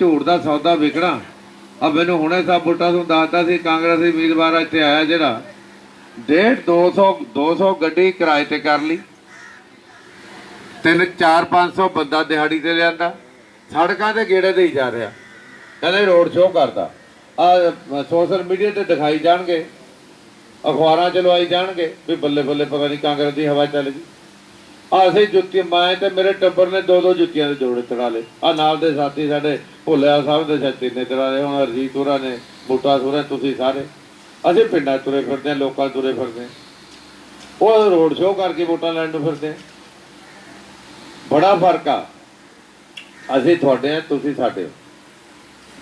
ਝੂਠ ਦਾ ਸੌਦਾ ਵਿਕਣਾ। ਆ ਮੈਨੂੰ ਹੁਣੇ ਸਾਹਿਬ ਬੁੱਟਾ ਤੋਂ ਦੱਸਦਾ ਸੀ, ਕਾਂਗਰਸੀ ਉਮੀਦਵਾਰ ਇੱਥੇ ਆਇਆ ਜਿਹੜਾ। ਡੇਢ 200 200 ਗੱਡੀ ਕਿਰਾਏ ਤੇ ਕਰ ਲਈ। ਤਿੰਨ 4 500 ਬੰਦਾ ਦਿਹਾੜੀ ਤੇ ਲਿਆਂਦਾ। ਸੜਕਾਂ ਤੇ ਗੇੜੇ ਦੇ ਹੀ ਜਾ ਰਿਹਾ। ਕਹਿੰਦੇ ਰੋਡ ਸ਼ੋਅ ਕਰਦਾ। ਆ ਸੋਸ਼ਲ ਮੀਡੀਆ ਤੇ ਦਿਖਾਈ ਜਾਣਗੇ। ਅਖਬਾਰਾਂ ਚ ਲਵਾਈ ਜਾਣਗੇ ਵੀ ਬੱਲੇ ਬੱਲੇ ਪਤਾ ਨਹੀਂ ਕਾਂਗਰਸ ਦੀ ਹਵਾ ਚੱਲ ਗਈ। ਆ ਅਸੀਂ ਜੁੱਤੀ, ਮੈਂ ਤੇ ਮੇਰੇ ਟੱਬਰ ਨੇ ਦੋ ਦੋ ਜੁੱਤੀਆਂ ਦੇ ਜੋੜੇ ਚੜਾ ਲਏ। ਆ ਨਾਲ ਦੇ ਸਾਥੀ ਸਾਡੇ ਭੁੱਲਿਆ ਸਾਹਿਬ ਦੇ ਛੱਤੀ ਨੇ ਚੜਾ ਹੁਣ ਅਰਜੀਤ ਹੋਰਾਂ ਨੇ, ਬੂਟਾ ਸੋਰਾ ਤੁਸੀਂ ਸਾਰੇ। ਅਸੀਂ ਪਿੰਡਾਂ ਤੁਰੇ ਫਿਰਦੇ ਹਾਂ, ਲੋਕਾਂ ਤੁਰੇ ਫਿਰਦੇ ਹਾਂ। ਉਹ ਰੋਡ ਸ਼ੋਅ ਕਰਕੇ ਵੋਟਾਂ ਲੈਣ ਨੂੰ ਫਿਰਦੇ ਬੜਾ ਫ਼ਰਕ ਆ। ਅਸੀਂ ਤੁਹਾਡੇ ਆ, ਤੁਸੀਂ ਸਾਡੇ ਹੋ।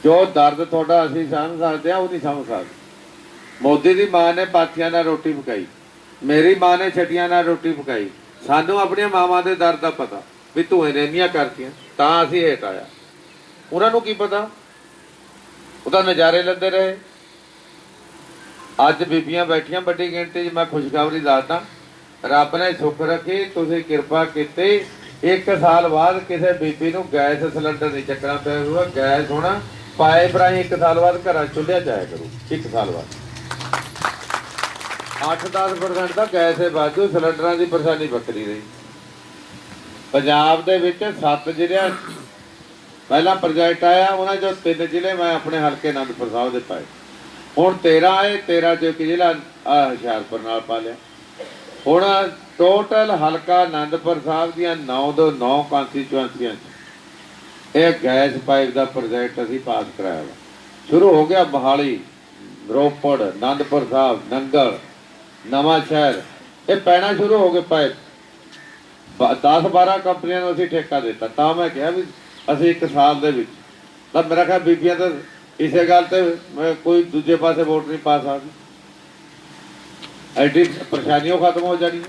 ਜੋ ਦਰਦ ਤੁਹਾਡਾ, ਅਸੀਂ ਸਮਝ ਸਕਦੇ ਆ ਉਹ ਨਹੀਂ ਸਮਝ ਸਕਦੇ। ਮੋਦੀ ਦੀ ਮਾਂ ਨੇ ਪਾਥੀਆਂ ਨਾਲ ਰੋਟੀ ਪਕਾਈ। ਮੇਰੀ ਮਾਂ ਨੇ ਛਟੀਆਂ ਨਾਲ ਰੋਟੀ ਪਕਾਈ। ਸਾਨੂੰ ਆਪਣੀਆਂ ਮਾਵਾਂ ਦੇ ਦਰਦ ਦਾ ਪਤਾ, ਵੀ ਤੂੰ ਇੰਨੀਆਂ ਕਰਤੀਆਂ, ਤਾਂ ਅਸੀਂ ਹੇਠ ਆਇਆ। ਉਹਨਾਂ ਨੂੰ ਕੀ ਪਤਾ? ਉਹਦਾ ਨਜ਼ਾਰੇ ਲੈਂਦੇ ਰਹੇ। ਅੱਜ ਬੀਬੀਆਂ ਬੈਠੀਆਂ ਵੱਡੀ ਗਿਣਤੀ 'ਚ, ਮੈਂ ਖੁਸ਼ਖਬਰੀ ਦੱਸਦਾ। ਰੱਬ ਨੇ ਸੁੱਖ ਰੱਖੀ, ਤੁਸੀਂ ਕਿਰਪਾ ਕੀਤੀ। ਇੱਕ ਸਾਲ ਬਾਅਦ ਕਿਸੇ ਬੀਬੀ ਨੂੰ ਗੈਸ ਸਿਲੰਡਰ ਨਹੀਂ ਚੱਕਣਾ ਪਿਆ ਹੋਊਗਾ। ਗੈਸ ਹੋਣਾ ਪਾਈਪ ਰਾਹੀਂ ਇੱਕ ਸਾਲ ਬਾਅਦ ਘਰਾਂ 'ਚ ਚੁੱਲ੍ਹਿਆ ਜਾਇਆ ਕਰੂ। ਇੱਕ ਸਾਲ ਬਾਅਦ। 8-10% ਤਾਂ ਗੈਸ ਹੈ ਬਾਜੂ ਸਿਲੰਡਰਾਂ ਦੀ ਪਰੇਸ਼ਾਨੀ ਵੱਖਰੀ ਰਹੀ। ਪੰਜਾਬ ਦੇ ਵਿੱਚ ਸੱਤ ਜ਼ਿਲ੍ਹਿਆਂ ਪਹਿਲਾ ਪ੍ਰੋਜੈਕਟ ਆਇਆ, ਉਹਨਾਂ ਚੋਂ ਤਿੰਨ ਜ਼ਿਲ੍ਹੇ ਮੈਂ ਆਪਣੇ ਹਲਕੇ ਅਨੰਦਪੁਰ ਸਾਹਿਬ ਦੇ ਪਾਏ। ਹੁਣ 13 ਆਏ 13 ਜੋ ਕਿ ਜ਼ਿਲ੍ਹਾ ਹੁਸ਼ਿਆਰਪੁਰ ਨਾਲ ਪਾ ਲਿਆ। ਹੁਣ ਟੋਟਲ ਹਲਕਾ ਅਨੰਦਪੁਰ ਸਾਹਿਬ ਦੀਆਂ 9 ਤੋਂ 9 ਕੰਸਟੀਚੁਐਂਸੀਆਂ 'ਚ ਇਹ ਗੈਸ ਪਾਈਪ ਦਾ ਪ੍ਰੋਜੈਕਟ ਅਸੀਂ ਪਾਸ ਕਰਾਇਆ ਵਾ। ਸ਼ੁਰੂ ਹੋ ਗਿਆ ਬਹਾਲੀ, ਰੋਪੜ, ਅਨੰਦਪੁਰ ਸਾਹਿਬ, ਨੰਗਲ, ਨਵਾਂ ਸ਼ਹਿਰ। ਇਹ ਪੈਣਾ ਸ਼ੁਰੂ ਹੋ ਗਏ ਪਾਈਪ। 10 12 ਕੰਪਨੀਆਂ ਨੂੰ ਅਸੀਂ ਠੇਕਾ ਦਿੱਤਾ। ਤਾਂ ਮੈਂ ਕਿਹਾ ਵੀ ਅਸੀਂ ਇੱਕ ਸਾਲ ਦੇ ਵਿੱਚ। ਤਾਂ ਮੇਰਾ ਖਿਆਲ ਬੀਬੀਆਂ ਤਾਂ ਇਸੇ ਗੱਲ ਤੇ ਮੈਂ ਕੋਈ ਦੂਜੇ ਪਾਸੇ ਵੋਟ ਨਹੀਂ ਪਾ ਸਕਦੀ। ਐਡੀ ਪਰੇਸ਼ਾਨੀਆਂ ਖਤਮ ਹੋ ਜਾਣੀ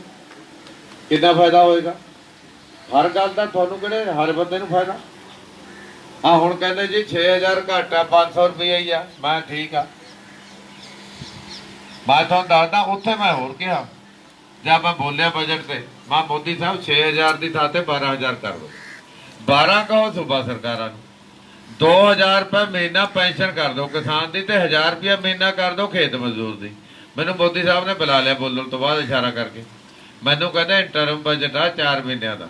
ਕਿੰਨਾ ਫਾਇਦਾ ਹੋਏਗਾ? ਹਰ ਗੱਲ ਦਾ ਤੁਹਾਨੂੰ ਕਿਹੜੇ, ਹਰ ਬੰਦੇ ਨੂੰ ਫਾਇਦਾ? ਆ ਹੁਣ ਕਹਿੰਦੇ ਜੀ 6000 ਘੱਟ ਆ 500 ਰੁਪਏ ਹੀ ਆ। ਮੈਂ ਠੀਕ ਆ। ਮੈਂ ਤੁਹਾਨੂੰ ਦੱਸਦਾ, ਉੱਥੇ ਮੈਂ ਹੋਰ ਕਿਹਾ। ਜਦ ਮੈਂ ਬੋਲਿਆ ਬਜਟ ਤੇ। ਮੈਂ ਮੋਦੀ ਸਾਹਿਬ 6000 ਦੀ ਥਾਂ ਤੇ 12000 ਕਰ ਦੋ 12 ਕਹੋ ਸੂਬਾ ਸਰਕਾਰਾਂ ਨੂੰ। 2000 ਰੁਪਏ ਮਹੀਨਾ ਪੈਨਸ਼ਨ ਕਰ ਦਿਓ ਕਿਸਾਨ ਦੀ ਤੇ 1000 ਰੁਪਏ ਮਹੀਨਾ ਕਰ ਦਿਓ ਖੇਤ ਮਜ਼ਦੂਰ ਦੀ। ਮੈਨੂੰ ਮੋਦੀ ਸਾਹਿਬ ਨੇ ਬੁਲਾ ਲਿਆ ਬੋਲਣ ਤੋਂ ਬਾਅਦ ਇਸ਼ਾਰਾ ਕਰਕੇ। ਮੈਨੂੰ ਕਹਿੰਦੇ ਇੰਟਰਮ ਬਜਟ ਆ 4 ਮਹੀਨਿਆਂ ਦਾ।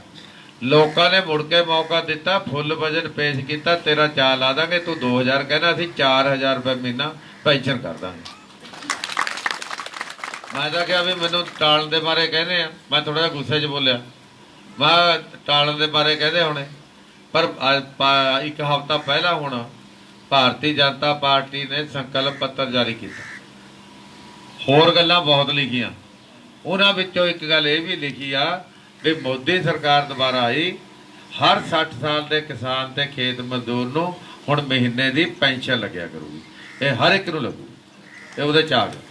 ਲੋਕਾਂ ਨੇ ਮੁੜ ਕੇ ਮੌਕਾ ਦਿੱਤਾ ਫੁੱਲ ਬਜਟ ਪੇਸ਼ ਕੀਤਾ, ਤੇਰਾ ਚਾਲ ਲਾ ਦਾਂਗੇ, ਤੂੰ 2000 ਕਹਿੰਦਾ ਅਸੀਂ 4000 ਰੁਪਏ ਮਹੀਨਾ ਪੈਨਸ਼ਨ ਕਰ ਦਾਂਗੇ। ਮੈਂ ਤਾਂ ਕਿਹਾ ਵੀ ਮੈਨੂੰ ਟਾਲਣ ਦੇ ਬਾਰੇ ਕਹਿੰਦੇ ਆ, ਮੈਂ ਥੋੜਾ ਜਿਹਾ ਗੁੱਸੇ 'ਚ ਬੋਲਿਆ। ਮੈਂ ਟਾਲਣ ਦੇ ਬਾਰੇ ਕਹਿੰਦੇ ਹੋਣੇ। ਪਰ ਇੱਕ ਹਫ਼ਤਾ ਪਹਿਲਾਂ ਹੁਣ ਭਾਰਤੀ ਜਨਤਾ ਪਾਰਟੀ ਨੇ ਸੰਕਲਪ ਪੱਤਰ ਜਾਰੀ ਕੀਤਾ। ਹੋਰ ਗੱਲਾਂ ਬਹੁਤ ਲਿਖੀਆਂ। ਉਹਨਾਂ ਵਿੱਚੋਂ ਇੱਕ ਗੱਲ ਇਹ ਵੀ ਲਿਖੀ ਆ ਵੀ ਮੋਦੀ ਸਰਕਾਰ ਦੁਬਾਰਾ ਆਈ, ਹਰ 60 ਸਾਲ ਦੇ ਕਿਸਾਨ ਤੇ ਖੇਤ ਮਜ਼ਦੂਰ ਨੂੰ ਹੁਣ ਮਹੀਨੇ ਦੀ ਪੈਨਸ਼ਨ ਲੱਗਿਆ ਕਰੂਗੀ। ਇਹ ਹਰ ਇੱਕ ਨੂੰ ਲੱਗੂ। ਇਹ ਉਹਦੇ ਚ ਆ ਗਿਆ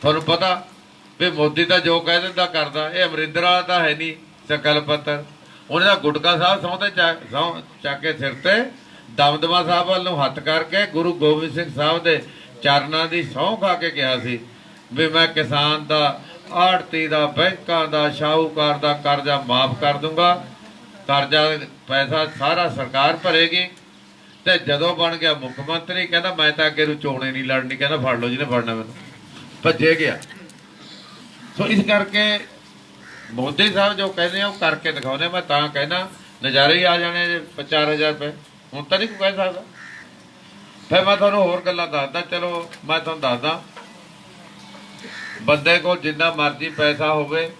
ਤੁਹਾਨੂੰ ਪਤਾ ਵੀ ਮੋਦੀ ਤਾਂ ਜੋ ਕਹਿ ਦਿੰਦਾ ਕਰਦਾ, ਇਹ ਅਮਰਿੰਦਰ ਵਾਲਾ ਤਾਂ ਹੈ ਨਹੀਂ ਸੰਕਲਪ ਪੱਤਰ। ਉਹਨੇ ਦਾ ਗੁਟਕਾ ਸਾਹਿਬ ਸਹੁੰ ਤੇ ਚੱਕ- ਸਹੁੰ ਚੱਕ ਕੇ ਸਿਰ ਤੇ ਦਮਦਮਾ ਸਾਹਿਬ ਵੱਲ ਨੂੰ ਹੱਥ ਕਰਕੇ ਗੁਰੂ ਗੋਬਿੰਦ ਸਿੰਘ ਸਾਹਿਬ ਦੇ ਚਰਨਾਂ ਦੀ ਸਹੁੰ ਖਾ ਕੇ ਕਿਹਾ ਸੀ ਵੀ ਮੈਂ ਕਿਸਾਨ ਦਾ ਆੜਤੀ ਦਾ, ਬੈਂਕਾਂ ਦਾ, ਸ਼ਾਹੂਕਾਰ ਦਾ ਕਰਜ਼ਾ ਮਾਫ ਕਰ ਦੂੰਗਾ। ਕਰਜ਼ਾ, ਪੈਸਾ ਸਾਰਾ ਸਰਕਾਰ ਭਰੇਗੀ। ਤੇ ਜਦੋਂ ਬਣ ਗਿਆ ਮੁੱਖ ਮੰਤਰੀ, ਕਹਿੰਦਾ ਮੈਂ ਤਾਂ ਅੱਗੇ ਨੂੰ ਚੋਣੇ ਨਹੀਂ ਲੜਨੀ, ਕਹਿੰਦਾ ਫੜ ਲਓ ਜਿਹਨੇ ਫੜਨਾ ਮੈਨੂੰ। ਭੱਜੇ ਗਿਆ। ਸੋ ਇਸ ਕਰਕੇ ਮੋਦੀ ਸਾਹਿਬ ਜੋ ਕਹਿੰਦੇ ਆ, ਉਹ ਕਰਕੇ ਦਿਖਾਉਂਦੇ ਮੈਂ ਤਾਂ ਕਹਿਣਾ ਨਜ਼ਾਰੇ ਹੀ ਆ ਜਾਣੇ ਜੇ 4000 ਰੁਪਏ। ਹੁਣ ਤਾਂ ਨਹੀਂ ਕੋਈ ਕਹਿ ਸਕਦਾ। ਫਿਰ ਮੈਂ ਤੁਹਾਨੂੰ ਹੋਰ ਗੱਲਾਂ ਦੱਸਦਾ, ਚਲੋ, ਮੈਂ ਤੁਹਾਨੂੰ ਦੱਸਦਾ। ਬੰਦੇ ਕੋਲ ਜਿੰਨਾ ਮਰਜ਼ੀ ਪੈਸਾ ਹੋਵੇ,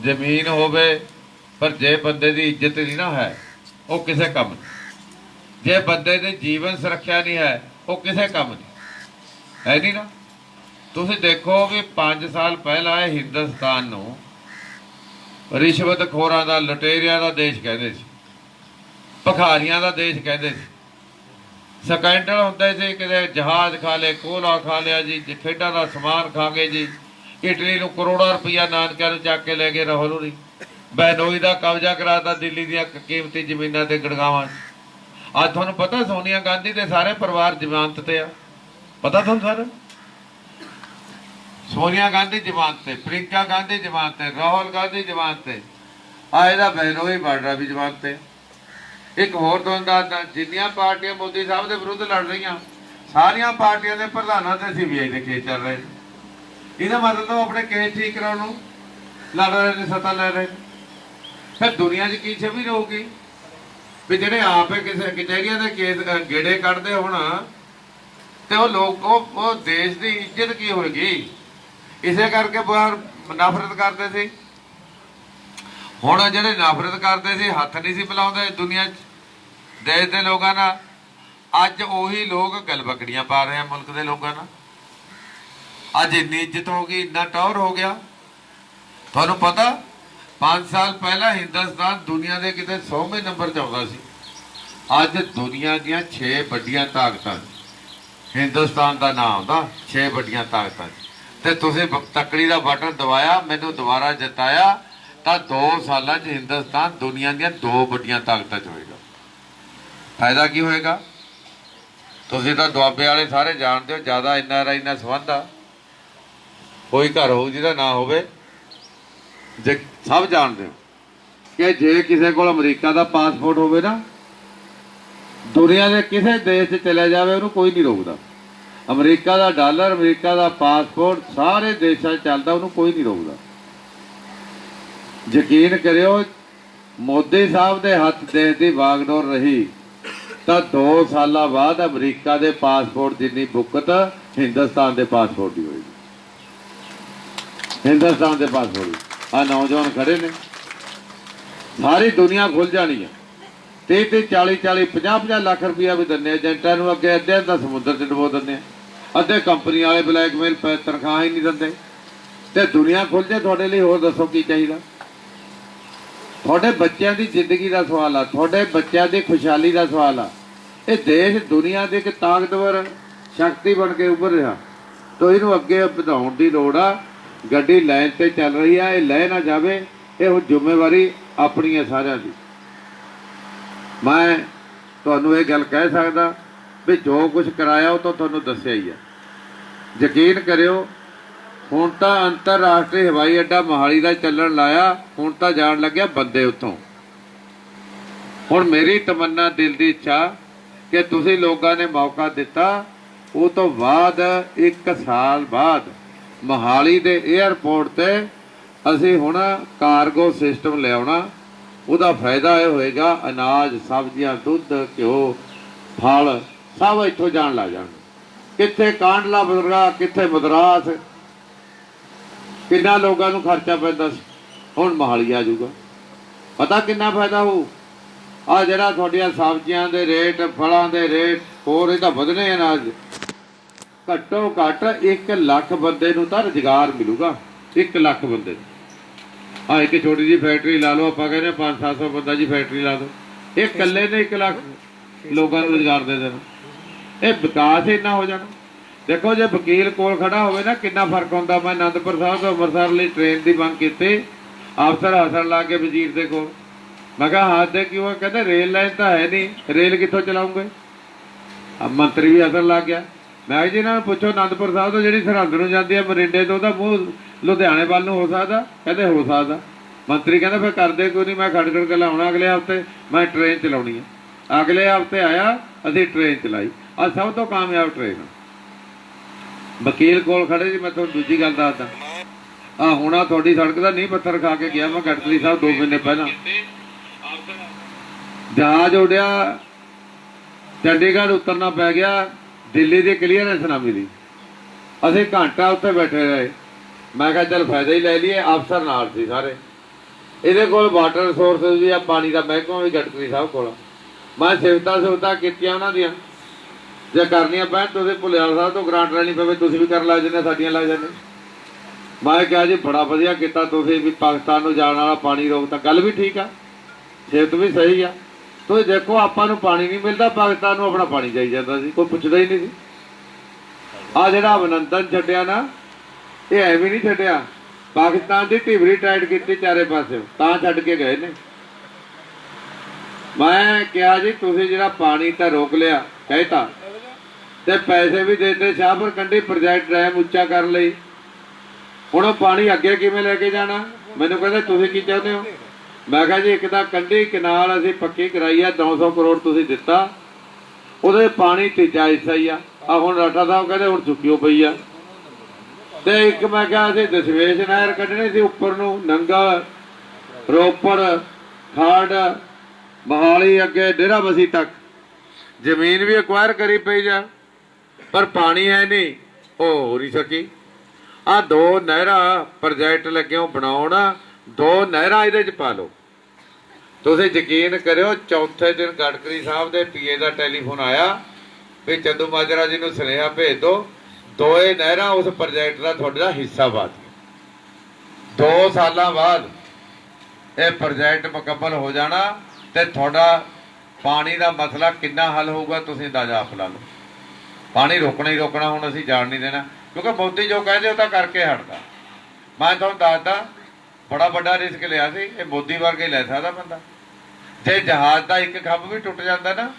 ਜ਼ਮੀਨ ਹੋਵੇ, ਪਰ ਜੇ ਬੰਦੇ ਦੀ ਇੱਜ਼ਤ ਨਹੀਂ ਨਾ ਹੈ, ਉਹ ਕਿਸੇ ਕੰਮ ਨਹੀਂ ਜੇ ਬੰਦੇ ਦੀ ਜੀਵਨ ਸੁਰੱਖਿਆ ਨਹੀਂ ਹੈ, ਉਹ ਕਿਸੇ ਕੰਮ ਨਹੀਂ ਹੈ ਨਹੀਂ ਨਾ? ਤੁਸੀਂ ਦੇਖੋ ਵੀ 5 ਸਾਲ ਪਹਿਲਾਂ ਇਹ ਹਿੰਦੁਸਤਾਨ ਨੂੰ ਰਿਸ਼ਵਤਖੋਰਾਂ ਦਾ, ਲੁਟੇਰਿਆਂ ਦਾ ਦੇਸ਼ ਕਹਿੰਦੇ ਸੀ। ਭਖਾਰੀਆਂ ਦਾ ਦੇਸ਼ ਕਹਿੰਦੇ ਸੀ। ਸਕੈਂਡਲ ਹੁੰਦੇ ਸੀ, ਕਿਤੇ ਜਹਾਜ਼ ਖਾ ਲੇ, ਕੋਲਾ ਖਾ ਲਿਆ ਜੀ ਖੇਡਾਂ ਦਾ ਸਮਾਨ ਖਾ ਗਏ ਜੀ, ਇਟਲੀ ਨੂੰ ਕਰੋੜਾਂ ਰੁਪਈਆ ਨਾਨਕਿਆਂ ਨੂੰ ਚੱਕ ਕੇ ਲੈ ਗਏ ਰਾਹੁਲ ਹੋਰੀ। ਬੈਨੋਈ ਦਾ ਕਬਜ਼ਾ ਕਰਾਤਾ, ਦਿੱਲੀ ਦੀਆਂ ਕੀਮਤੀ ਜ਼ਮੀਨਾਂ ਤੇ ਗੜਗਾਵਾਂ ਅੱਜ ਤੁਹਾਨੂੰ ਪਤਾ ਸੋਨੀਆ ਗਾਂਧੀ ਦੇ ਸਾਰੇ ਪਰਿਵਾਰ ਜ਼ਮਾਨਤ ਤੇ ਆ। ਪਤਾ ਤੁਹਾਨੂੰ ਸਾਰਾ? ਸੋਨੀਆ ਗਾਂਧੀ ਜ਼ਮਾਨਤ ਤੇ ਪ੍ਰਿੰਕਾ ਗਾਂਧੀ ਜ਼ਮਾਨਤ ਤੇ, ਰਾਹੁਲ ਗਾਂਧੀ ਜ਼ਮਾਨਤ ਤੇ। ਆ ਇਹਦਾ ਬੈਨੋਈ ਬਾਰਡਰ ਵੀ ਜ਼ਮਾਨਤ ਤੇ। ਇੱਕ ਹੋਰ ਤੁਹਾਨੂੰ ਦੱਸਦਾ ਜਿੰਨੀਆਂ ਪਾਰਟੀਆਂ ਮੋਦੀ ਸਾਹਿਬ ਦੇ ਵਿਰੁੱਧ ਲੜ ਰਹੀਆਂ, ਸਾਰੀਆਂ ਪਾਰਟੀਆਂ ਦੇ ਪ੍ਰਧਾਨਾਂ ਤੇ ਸੀਬੀਆਈ ਦੇ ਕੇਸ ਚੱਲ ਰਹੇ ਇਹਦਾ ਮਤਲਬ ਉਹ ਆਪਣੇ ਕੇਸ ਠੀਕ ਕਰਾਉਣ ਨੂੰ ਲੜ ਰਹੇ ਨੇ, ਸੱਤਾ ਲੈ ਰਹੇ ਫਿਰ ਦੁਨੀਆ 'ਚ ਕੀ ਛਵੀ ਰਹੂਗੀ? ਵੀ ਜਿਹੜੇ ਆਪੇ ਕਿਸੇ ਕਿਚਹਿਰੀਆਂ ਦੇ ਕੇਸ ਗੇੜੇ ਕੱਢਦੇ ਹੋਣਾ, ਤੇ ਉਹ ਲੋਕ ਉਹ ਦੇਸ਼ ਦੀ ਇੱਜ਼ਤ ਕੀ ਹੋਏਗੀ? ਇਸੇ ਕਰਕੇ ਬਾਹਰ ਨਫ਼ਰਤ ਕਰਦੇ ਸੀ। ਹੁਣ ਜਿਹੜੇ ਨਫ਼ਰਤ ਕਰਦੇ ਸੀ, ਹੱਥ ਨਹੀਂ ਸੀ ਮਿਲਾਉਂਦੇ ਦੁਨੀਆ 'ਚ। ਦੇਸ਼ ਦੇ ਲੋਕਾਂ ਨਾਲ। ਅੱਜ ਉਹੀ ਲੋਕ ਗਲਬਕੜੀਆਂ ਪਾ ਰਹੇ ਆ ਮੁਲਕ ਦੇ ਲੋਕਾਂ ਨਾਲ। ਅੱਜ ਇੰਨੀ ਇੱਜ਼ਤ ਹੋ ਗਈ, ਇੰਨਾ ਟੌਰ ਹੋ ਗਿਆ। ਤੁਹਾਨੂੰ ਪਤਾ 5 ਸਾਲ ਪਹਿਲਾਂ ਹਿੰਦੁਸਤਾਨ ਦੁਨੀਆ ਦੇ ਕਿਤੇ 100ਵੇਂ ਨੰਬਰ 'ਤੇ ਆਉਂਦਾ ਸੀ। ਅੱਜ ਦੁਨੀਆ ਦੀਆਂ 6 ਵੱਡੀਆਂ ਤਾਕਤਾਂ ਹਿੰਦੁਸਤਾਨ ਦਾ ਨਾਮ ਆਉਂਦਾ 6 ਵੱਡੀਆਂ ਤਾਕਤਾਂ 'ਚ। ਤੇ ਤੁਸੀਂ ਬ- ਤੱਕੜੀ ਦਾ ਬਟਨ ਦਵਾਇਆ ਮੈਨੂੰ ਦੁਬਾਰਾ ਜਿਤਾਇਆ, ਤਾਂ 2 ਸਾਲਾਂ 'ਚ ਹਿੰਦੁਸਤਾਨ ਦੁਨੀਆ ਦੀਆਂ ਦੋ ਵੱਡੀਆਂ ਤਾਕਤਾਂ 'ਚ ਹੋਏਗਾ। ਫਾਇਦਾ ਕੀ ਹੋਏਗਾ? ਤੁਸੀਂ ਤਾਂ ਦੁਆਬੇ ਵਾਲੇ ਸਾਰੇ ਜਾਣਦੇ ਹੋ, ਜ਼ਿਆਦਾ ਇੰਨਾ ਰਾਈ ਨਾਲ ਸੰਬੰਧ ਆ। ਕੋਈ ਘਰ ਹੋਊ ਜਿਹਦਾ ਨਾ ਹੋਵੇ, ਜੇ ਸਭ ਜਾਣਦੇ ਹੋ ਕਿ ਜੇ ਕਿਸੇ ਕੋਲ ਅਮਰੀਕਾ ਦਾ ਪਾਸਪੋਰਟ ਹੋਵੇ ਨਾ, ਦੁਨੀਆ ਦੇ ਕਿਸੇ ਦੇਸ਼ 'ਚ ਚਲੇ ਜਾਵੇ, ਉਹਨੂੰ ਕੋਈ ਨਹੀਂ ਰੋਕਦਾ। ਅਮਰੀਕਾ ਦਾ ਡਾਲਰ, ਅਮਰੀਕਾ ਦਾ ਪਾਸਪੋਰਟ, ਸਾਰੇ ਦੇਸ਼ਾਂ 'ਚ ਚੱਲਦਾ, ਉਹਨੂੰ ਕੋਈ ਨਹੀਂ ਰੋਕਦਾ। ਯਕੀਨ ਕਰਿਓ, ਮੋਦੀ ਸਾਹਿਬ ਦੇ ਹੱਥ ਦੇਸ਼ ਦੀ ਵਾਗਡੋਰ ਰਹੀ, ਤਾਂ 2 ਸਾਲਾਂ ਬਾਅਦ ਅਮਰੀਕਾ ਦੇ ਪਾਸਪੋਰਟ ਜਿੰਨੀ ਬੁੱਕਤ ਹਿੰਦੁਸਤਾਨ ਦੇ ਪਾਸਪੋਰਟ ਦੀ ਹੋਏਗੀ। ਹਿੰਦੁਸਤਾਨ ਦੇ ਪਾਸਪੋਰਟ ਆ ਨੌਜਵਾਨ ਖੜੇ ਨੇ। ਸਾਰੀ ਦੁਨੀਆ ਖੁੱਲ ਜਾਣੀ ਹੈ 30 ਤੇ 40 40 50 50 ਲੱਖ ਰੁਪਇਆ ਵੀ ਦਿੰਦੇ ਏਜੰਟਾਂ ਨੂੰ ਅੱਗੇ ਅੱਧੇ ਦਾ ਸਮੁੰਦਰ 'ਚ ਡਬੋ ਦਿੰਦੇ ਆ। ਅੱਧੇ ਕੰਪਨੀ ਵਾਲੇ ਬਲੈਕਮੇਲ ਪੈ ਤਨਖਾਹ ਹੀ ਨਹੀਂ ਦਿੰਦੇ। ਤੇ ਦੁਨੀਆ ਖੁੱਲ ਜੇ ਤੁਹਾਡੇ ਲਈ, ਹੋਰ ਦੱਸੋ ਕੀ ਚਾਹੀਦਾ? ਤੁਹਾਡੇ ਬੱਚਿਆਂ ਦੀ ਜ਼ਿੰਦਗੀ ਦਾ ਸਵਾਲ ਆ, ਤੁਹਾਡੇ ਬੱਚਿਆਂ ਦੀ ਖੁਸ਼ਹਾਲੀ ਦਾ ਸਵਾਲ ਆ। ਇਹ ਦੇਸ਼, ਦੁਨੀਆ ਦੇ ਇੱਕ ਤਾਕਤਵਰ ਸ਼ਕਤੀ ਬਣ ਕੇ ਉੱਭਰ ਰਿਹਾ। ਤੋ ਇਹਨੂੰ ਅੱਗੇ ਵਧਾਉਣ ਦੀ ਲੋੜ ਆ। ਗੱਡੀ ਲਾਈਨ ਤੇ ਚੱਲ ਰਹੀ ਆ, ਇਹ ਲੈ ਨਾ ਜਾਵੇ, ਇਹ ਹੁਣ ਜ਼ਿੰਮੇਵਾਰੀ ਆਪਣੀ ਹੈ ਸਾਰਿਆਂ ਦੀ। ਮੈਂ ਤੁਹਾਨੂੰ ਇਹ ਗੱਲ ਕਹਿ ਸਕਦਾ ਵੀ ਜੋ ਕੁਝ ਕਰਾਇਆ ਉਹ ਤਾਂ ਤੁਹਾਨੂੰ ਦੱਸਿਆ ਹੀ ਆ। ਯਕੀਨ ਕਰਿਓ, ਹੁਣ ਤਾਂ ਅੰਤਰਰਾਸ਼ਟਰੀ ਹਵਾਈ ਅੱਡਾ ਮੋਹਾਲੀ ਦਾ ਚੱਲਣ ਲਾਇਆ, ਹੁਣ ਤਾਂ ਜਾਣ ਲੱਗਿਆ ਬੰਦੇ ਉੱਥੋਂ ਹੁਣ ਮੇਰੀ ਤਮੰਨਾ ਦਿਲ ਦੀ ਇੱਛਾ ਕਿ ਤੁਸੀਂ ਲੋਕਾਂ ਨੇ ਮੌਕਾ ਦਿੱਤਾ, ਉਹ ਤੋਂ ਬਾਅਦ ਇੱਕ ਸਾਲ ਬਾਅਦ ਮੋਹਾਲੀ ਦੇ 에ਅਰਪੋਰਟ ਤੇ ਅਸੀਂ ਹੁਣ ਕਾਰਗੋ ਸਿਸਟਮ ਲਿਆਉਣਾ, ਉਹਦਾ ਫਾਇਦਾ ਇਹ ਹੋਏਗਾ, ਅਨਾਜ, ਸਬਜ਼ੀਆਂ, ਦੁੱਧ, ਘਿਓ, ਫਲ ਸਭ ਇੱਥੋਂ ਜਾਣ ਲੱਗ ਜਾਣ। ਕਿੱਥੇ ਕਾਂਡਲਾ ਬਦਰਾ ਕਿੱਥੇ ਮਦਰਾਸ। ਕਿੰਨਾ ਲੋਕਾਂ ਨੂੰ ਖਰਚਾ ਪੈਂਦਾ ਸੀ। ਹੁਣ ਮਹਾਲੀ ਆ ਜਾਊਗਾ। ਪਤਾ ਕਿੰਨਾ ਫਾਇਦਾ ਹੋਊ? ਆ ਜਿਹੜਾ ਤੁਹਾਡੀਆਂ ਸਬਜ਼ੀਆਂ ਦੇ ਰੇਟ, ਫਲਾਂ ਦੇ ਰੇਟ ਹੋਰ ਇਹ ਤਾਂ ਵਧਨੇ ਅੱਜ ਘੱਟੋ ਘੱਟ 1 ਲੱਖ ਬੰਦੇ ਨੂੰ ਤਾਂ ਰੁਜ਼ਗਾਰ ਮਿਲੂਗਾ। 1 ਲੱਖ ਬੰਦੇ ਨੂੰ। ਆ ਇੱਕ ਛੋਟੀ ਜੀ ਫੈਕਟਰੀ ਲਾ ਲਓ, ਆਪਾਂ ਕਹਿੰਦੇ 5-700 ਬੰਦਾ ਜੀ ਫੈਕਟਰੀ ਲਾ ਦਿਓ ਇਹ ਇਕੱਲੇ ਨੇ 1 ਲੱਖ ਲੋਕਾਂ ਨੂੰ ਰੁਜ਼ਗਾਰ ਦੇ ਦੇਣਾ। ਇਹ ਵਿਕਾਸ ਹੀ ਇੰਨਾ ਹੋ ਜਾਣਾ। ਦੇਖੋ, ਜੇ ਵਕੀਲ ਕੋਲ ਖੜਾ ਹੋਵੇ ਨਾ, ਕਿੰਨਾ ਫ਼ਰਕ ਹੁੰਦਾ। ਮੈਂ ਅਨੰਦਪੁਰ ਸਾਹਿਬ ਤੋਂ ਅੰਮ੍ਰਿਤਸਰ ਲਈ ਟ੍ਰੇਨ ਦੀ ਮੰਗ ਕੀਤੀ। ਅਫਸਰ ਹਸਣ ਲਾ ਕੇ ਵਜ਼ੀਰ ਦੇ ਕੋਲ। ਮੈਂ ਕਿਹਾ, ਹਾਂ ਦੇ ਕਿਉਂ? ਕਹਿੰਦੇ ਰੇਲ ਲਾਈਨ ਤਾਂ ਹੈ ਨਹੀਂ। ਰੇਲ ਕਿੱਥੋਂ ਚਲਾਉਂਗੇ? ਆ ਮੰਤਰੀ ਵੀ ਹਸਣ ਲੱਗ ਗਿਆ। ਮੈਂ ਕਿਹਾ ਜੀ, ਇਹਨਾਂ ਨੂੰ ਪੁੱਛੋ, ਅਨੰਦਪੁਰ ਸਾਹਿਬ ਤੋਂ ਜਿਹੜੀ ਸਰਹੰਦ ਨੂੰ ਜਾਂਦੀ ਹੈ, ਮਰਿੰਡੇ ਤੋਂ, ਉਹਦਾ ਮੂੰਹ ਲੁਧਿਆਣੇ ਵੱਲ ਨੂੰ ਹੋ ਸਕਦਾ? ਕਹਿੰਦੇ, ਹੋ ਸਕਦਾ। ਮੰਤਰੀ ਕਹਿੰਦਾ, ਫਿਰ ਕਰਦੇ ਕੋਈ ਨਹੀਂ? ਮੈਂ ਖੜ ਖੜ ਕੇ ਲਾਉਣਾ, ਅਗਲੇ ਹਫ਼ਤੇ ਮੈਂ ਟ੍ਰੇਨ ਚਲਾਉਣੀ ਹੈ। ਅਗਲੇ ਹਫ਼ਤੇ ਆਇਆ, ਅਸੀਂ ਟ੍ਰੇਨ ਚਲਾਈ। ਆ ਸਭ ਤੋਂ ਕਾਮਯਾਬ ਟ੍ਰੇਨ ਆ। ਵਕੀਲ ਕੋਲ ਖੜੇ ਜੀ ਮੈਂ ਤੁਹਾਨੂੰ ਦੂਜੀ ਗੱਲ ਦੱਸਦਾ। ਆ ਹੁਣਾ ਤੁਹਾਡੀ ਸੜਕ ਦਾ ਨਹੀਂ ਪੱਥਰ ਖਾ ਕੇ ਗਿਆ ਮੈਂ ਗੜਕਰੀ ਸਾਹਿਬ 2 ਮਹੀਨੇ ਪਹਿਲਾਂ। ਜਹਾਜ਼ ਉਡਿਆ, ਚੰਡੀਗੜ੍ਹ ਉਤਰਨਾ ਪੈ ਗਿਆ, ਦਿੱਲੀ ਦੀ ਕਲੀਅਰੈਂਸ ਨਾ ਮਿਲੀ। ਅਸੀਂ ਘੰਟਾ ਉੱਥੇ ਬੈਠੇ ਰਹੇ। ਮੈਂ ਕਿਹਾ, ਚੱਲ ਫਾਇਦਾ ਹੀ ਲੈ ਲਈਏ, ਅਫਸਰ ਨਾਲ ਸੀ ਸਾਰੇ। ਇਹਦੇ ਕੋਲ ਵਾਟਰ ਰਿਸੋਰਸਸ ਵੀ ਆ, ਪਾਣੀ ਦਾ ਮਹਿਕਮਾ ਵੀ ਗੜਕਰੀ ਸਾਹਿਬ ਕੋਲ ਮੈਂ ਸਿਫਤਾਂ ਸਿਫਤਾਂ ਕੀਤੀਆਂ ਉਹਨਾਂ ਦੀਆਂ। ਜੇ ਕਰਨੀਆਂ ਪੈਣ ਤੁਸੀਂ ਭੁਲਿਆਲ ਸਾਹਿਬ ਤੋਂ ਗ੍ਰਾਂਟ ਲੈਣੀ ਪਵੇ, ਤੁਸੀਂ ਵੀ ਕਰ ਲੈ ਜੰਨੇ ਸਾਡੀਆਂ ਲੈ ਜਾਂਦੇ। ਮੈਂ ਕਿਹਾ ਜੀ, ਬੜਾ ਵਧੀਆ ਕੀਤਾ ਤੁਸੀਂ ਵੀ ਪਾਕਿਸਤਾਨ ਨੂੰ ਜਾਣ ਵਾਲਾ ਪਾਣੀ ਰੋਕ ਤਾਂ ਗੱਲ ਵੀ ਠੀਕ ਆ, ਸਿਹਤ ਵੀ ਸਹੀ ਆ। ਤੁਸੀਂ ਦੇਖੋ, ਆਪਾਂ ਨੂੰ ਪਾਣੀ ਨਹੀਂ ਮਿਲਦਾ, ਪਾਕਿਸਤਾਨ ਨੂੰ ਆਪਣਾ ਪਾਣੀ ਚਾਹੀ ਜਾਂਦਾ ਸੀ ਕੋਈ ਪੁੱਛਦਾ ਹੀ ਨਹੀਂ ਸੀ ਆ ਜਿਹੜਾ ਅਭਿਨੰਦਨ ਛੱਡਿਆ ਨਾ, ਇਹ ਐਵੇਂ ਨਹੀਂ ਛੱਡਿਆ। ਪਾਕਿਸਤਾਨ ਦੀ ਢਿਵਰੀ ਟਾਈਟ ਕੀਤੀ ਚਾਰੇ ਪਾਸੇ, ਤਾਂ ਛੱਡ ਕੇ ਗਏ ਨੇ। ਮੈਂ ਕਿਹਾ ਜੀ, ਤੁਸੀਂ ਜਿਹੜਾ ਪਾਣੀ ਤਾਂ ਰੋਕ ਲਿਆ ਕਹਿਤਾ ਤੇ ਪੈਸੇ ਵੀ ਦਿੱਤੇ, ਸ਼ਾਹਪੁਰ ਕੰਢੀ ਪ੍ਰੋਜੈਕਟ ਡੈਮ ਉੱਚਾ ਕਰਨ ਲਈ। ਹੁਣ ਉਹ ਪਾਣੀ ਅੱਗੇ ਕਿਵੇਂ ਲੈ ਕੇ ਜਾਣਾ? ਮੈਨੂੰ ਕਹਿੰਦੇ, ਤੁਸੀਂ ਕੀ ਚਾਹੁੰਦੇ ਹੋ? ਮੈਂ ਕਿਹਾ ਜੀ, ਇੱਕ ਤਾਂ ਕੰਢੀ ਕਨਾਲ ਅਸੀਂ ਪੱਕੀ ਕਰਾਈ ਆ 200 ਕਰੋੜ ਤੁਸੀਂ ਦਿੱਤਾ। ਉਹਦੇ ਪਾਣੀ ਤੀਜਾ ਹਿੱਸਾ ਹੀ ਆ। ਆ ਹੁਣ ਰਾਠਾ ਸਾਹਿਬ ਕਹਿੰਦੇ, ਹੁਣ ਚੁੱਕਿਓ ਪਈ ਆ। ਤੇ ਇੱਕ ਮੈਂ ਕਿਹਾ, ਅਸੀਂ ਦਸ਼ਵੇਸ਼ ਨਹਿਰ ਕੱਢਣੀ ਸੀ ਉੱਪਰ ਨੂੰ ਨੰਗਲ ਰੋਪੜ ਖਾੜ ਮਹਾਲੀ ਅੱਗੇ ਡੇਰਾ ਬਸੀ ਤੱਕ। ਜ਼ਮੀਨ ਵੀ ਐਕਵਾਇਰ ਕਰੀ ਪਈ ਜਾ ਪਰ ਪਾਣੀ ਹੈ ਨਹੀਂ। ਉਹ ਹੋ ਨਹੀਂ ਸਕੀ ਆ ਦੋ ਨਹਿਰਾਂ ਪ੍ਰੋਜੈਕਟ ਲੱਗਿਓ ਬਣਾਉਣਾ, ਦੋ ਨਹਿਰਾਂ ਇਹਦੇ ਚ ਪਾ ਲਓ। ਤੁਸੀਂ ਯਕੀਨ ਕਰਿਓ, ਚੌਥੇ ਦਿਨ ਗਡਕਰੀ ਸਾਹਿਬ ਦੇ ਪੀਏ ਦਾ ਟੈਲੀਫੋਨ ਆਇਆ ਵੀ ਚੰਦੂ ਮਾਜਰਾ ਜੀ ਨੂੰ ਸੁਨੇਹਾ ਭੇਜ ਦਿਓ ਦੋਏ ਨਹਿਰਾਂ ਉਸ ਪ੍ਰੋਜੈਕਟ ਦਾ ਤੁਹਾਡੇ ਦਾ ਹਿੱਸਾ ਬਾਤ ਦੋ ਸਾਲਾਂ ਬਾਅਦ ਇਹ ਪ੍ਰੋਜੈਕਟ ਮੁਕੰਮਲ ਹੋ ਜਾਣਾ ਤੇ ਤੁਹਾਡਾ ਪਾਣੀ ਦਾ ਮਸਲਾ ਕਿੰਨਾ ਹੱਲ ਹੋਊਗਾ ਤੁਸੀਂ ਅੰਦਾਜ਼ਾ ਆਪ ਲਾ ਲਓ। ਪਾਣੀ ਰੋਕਣਾ ਹੀ ਰੋਕਣਾ, ਹੁਣ ਅਸੀਂ ਜਾਣ ਨਹੀਂ ਦੇਣਾ। ਕਿਉਂਕਿ ਮੋਦੀ ਜੋ ਕਹਿੰਦੇ ਉਹ ਤਾਂ ਕਰਕੇ ਹਟਦਾ। ਮੈਂ ਤੁਹਾਨੂੰ ਦੱਸਦਾ, ਬੜਾ ਵੱਡਾ ਰਿਸਕ ਲਿਆ ਸੀ, ਇਹ ਮੋਦੀ ਵਰਗੇ ਲੈ ਸਕਦਾ ਬੰਦਾ। ਜੇ ਜਹਾਜ਼ ਦਾ ਇੱਕ ਖੰਭ ਵੀ ਟੁੱਟ ਜਾਂਦਾ ਨਾ,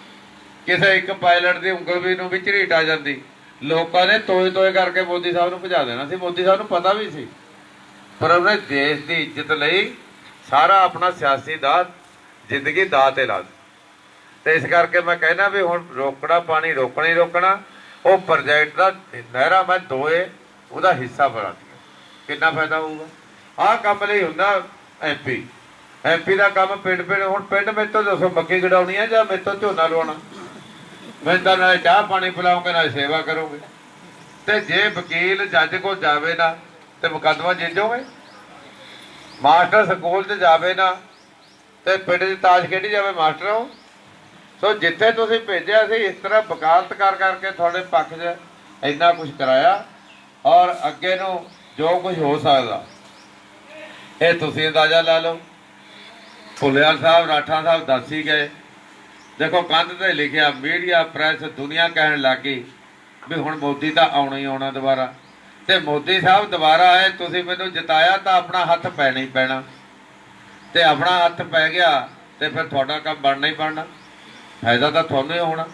ਕਿਸੇ ਇੱਕ ਪਾਇਲਟ ਦੀ ਉਂਗਲ ਵੀ ਨੂੰ ਵੀ ਝਰੀਟ ਆ ਜਾਂਦੀ। ਲੋਕਾਂ ਨੇ ਤੋਏ ਤੋਏ ਕਰਕੇ ਮੋਦੀ ਸਾਹਿਬ ਨੂੰ ਭਜਾ ਦੇਣਾ ਸੀ, ਮੋਦੀ ਸਾਹਿਬ ਨੂੰ ਪਤਾ ਵੀ ਸੀ। ਪਰ ਉਹਨੇ ਦੇਸ਼ ਦੀ ਇੱਜ਼ਤ ਲਈ ਸਾਰਾ ਆਪਣਾ ਸਿਆਸੀ ਦਾ ਜ਼ਿੰਦਗੀ ਦਾ ਤੇ ਲਾ ਦਿੱਤੀ। ਤੇ ਇਸ ਕਰਕੇ ਮੈਂ ਕਹਿਣਾ ਵੀ ਹੁਣ ਰੋਕਣਾ, ਪਾਣੀ ਰੋਕਣਾ ਹੀ ਰੋਕਣਾ। ਉਹ ਪ੍ਰੋਜੈਕਟ ਦਾ ਨਹਿਰਾ ਮੈਂ ਦੋਏ ਉਹਦਾ ਹਿੱਸਾ ਬਣਾ ਦਿਆ ਕਿੰਨਾ ਫਾਇਦਾ ਹੋਊਗਾ? ਆਹ ਕੰਮ ਲਈ ਹੁੰਦਾ ਐਮਪੀ ਐਮਪੀ ਦਾ ਕੰਮ ਪਿੰਡ ਪਿੰਡ ਹੁਣ ਪਿੰਡ ਮੇਰੇ ਤੋਂ ਦੱਸੋ, ਮੱਕੀ ਗਡਾਉਣੀ ਆ ਜਾਂ ਮੇਰੇ ਤੋਂ ਝੋਨਾ ਲਵਾਉਣਾ? ਮੈਂ ਤਾਂ ਨਾਲੇ ਚਾਹ ਪਾਣੀ ਪਿਲਾਉਂਗੇ ਨਾਲੇ ਸੇਵਾ ਕਰੋਗੇ? ਤੇ ਜੇ ਵਕੀਲ ਜੱਜ ਕੋਲ ਜਾਵੇ ਨਾ, ਤੇ ਮੁਕੱਦਮਾ ਜਿੱਤੋਗੇ ਮਾਸਟਰ ਸਕੂਲ 'ਚ ਜਾਵੇ ਨਾ, ਤੇ ਪਿੰਡ 'ਚ ਤਾਸ਼ ਖੇਡੀ ਜਾਵੇ ਮਾਸਟਰ ਉਹ? ਸੋ ਜਿੱਥੇ ਤੁਸੀਂ ਭੇਜਿਆ ਸੀ, ਇਸ ਤਰ੍ਹਾਂ ਵਕਾਲਤ ਕਰ ਕਰਕੇ ਤੁਹਾਡੇ ਪੱਖ 'ਚ ਇੰਨਾ ਕੁਝ ਕਰਾਇਆ ਔਰ ਅੱਗੇ ਨੂੰ ਜੋ ਕੁਝ ਹੋ ਸਕਦਾ, ਇਹ ਤੁਸੀਂ ਅੰਦਾਜ਼ਾ ਲਾ ਲਓ। ਭੁੱਲਿਆਲ ਸਾਹਿਬ, ਰਾਠਾ ਸਾਹਿਬ ਦੱਸ ਹੀ ਗਏ। ਦੇਖੋ, ਕੰਧ ਤੇ ਲਿਖਿਆ, ਮੀਡੀਆ, ਪ੍ਰੈਸ, ਦੁਨੀਆ ਕਹਿਣ ਲੱਗੀ ਵੀ ਹੁਣ ਮੋਦੀ ਤਾਂ ਆਉਣਾ ਹੀ ਆਉਣਾ ਦੁਬਾਰਾ। ਤੇ ਮੋਦੀ ਸਾਹਿਬ ਦੁਬਾਰਾ ਆਏ, ਤੁਸੀਂ ਮੈਨੂੰ ਜਿਤਾਇਆ ਤਾਂ ਆਪਣਾ ਹੱਥ ਪੈਣਾ ਹੀ ਪੈਣਾ। ਤੇ ਆਪਣਾ ਹੱਥ ਪੈ ਗਿਆ ਤੇ ਫਿਰ ਤੁਹਾਡਾ ਕੰਮ ਬਣਨਾ ਹੀ ਬਣਨਾ। ਫਾਇਦਾ ਤਾਂ ਤੁਹਾਨੂੰ ਹੀ ਹੋਣਾ